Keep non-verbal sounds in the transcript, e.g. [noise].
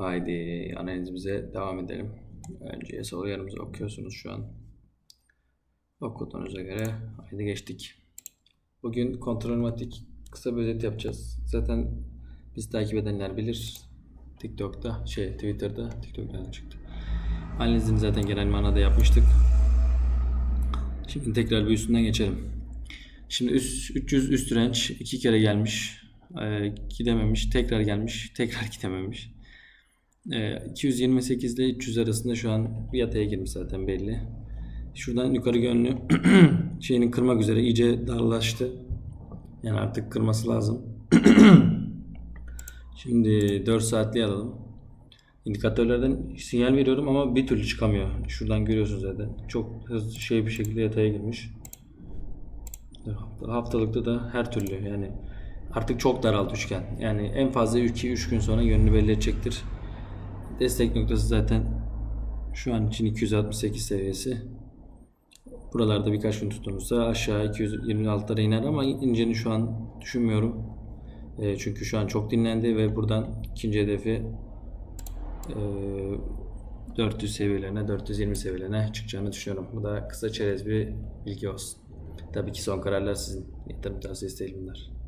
Haydi analizimize devam edelim. Önce soru yarımızı okuyorsunuz şu an. Okuduğunuza göre haydi geçtik. Bugün kontrolmatik kısa bir özet yapacağız. Zaten biz takip edenler bilir. TikTok'ta, şey Twitter'da, TikTok'tan çıktı. Analizini zaten genel manada yapmıştık. Şimdi tekrar bir üstünden geçelim. Şimdi üst, 300 üst direnç iki kere gelmiş. Ee, gidememiş. Tekrar gelmiş. Tekrar gidememiş. Ee, 228 ile 300 arasında şu an yataya girmiş zaten belli. Şuradan yukarı yönlü [clears throat] şeyini kırmak üzere iyice darlaştı. Yani artık kırması lazım. [clears throat] Şimdi 4 saatli alalım. İndikatörlerden sinyal veriyorum ama bir türlü çıkamıyor. Şuradan görüyorsunuz zaten. Çok hızlı şey bir şekilde yataya girmiş. Haftalıkta da her türlü yani artık çok daraldı üçgen. Yani en fazla 2-3 gün sonra yönünü belli edecektir. Destek noktası zaten şu an için 268 seviyesi. Buralarda birkaç gün tuttuğumuzda aşağı 226'lara iner ama ineceğini şu an düşünmüyorum. E, çünkü şu an çok dinlendi ve buradan ikinci hedefi e, 400 seviyelerine, 420 seviyelerine çıkacağını düşünüyorum. Bu da kısa çerez bir bilgi olsun. Tabii ki son kararlar sizin. Yatırım tavsiyesi değil bunlar.